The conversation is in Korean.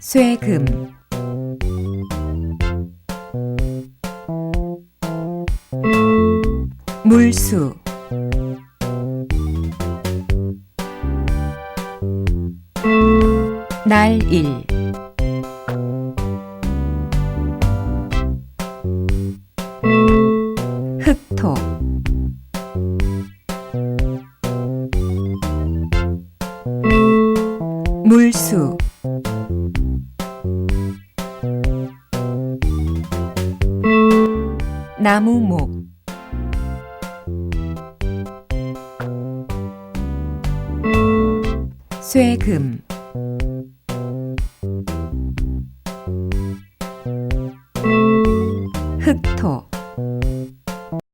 쇠금. 물수. 날일. 흑토. 물수. 나무목. 쇠금. 흑토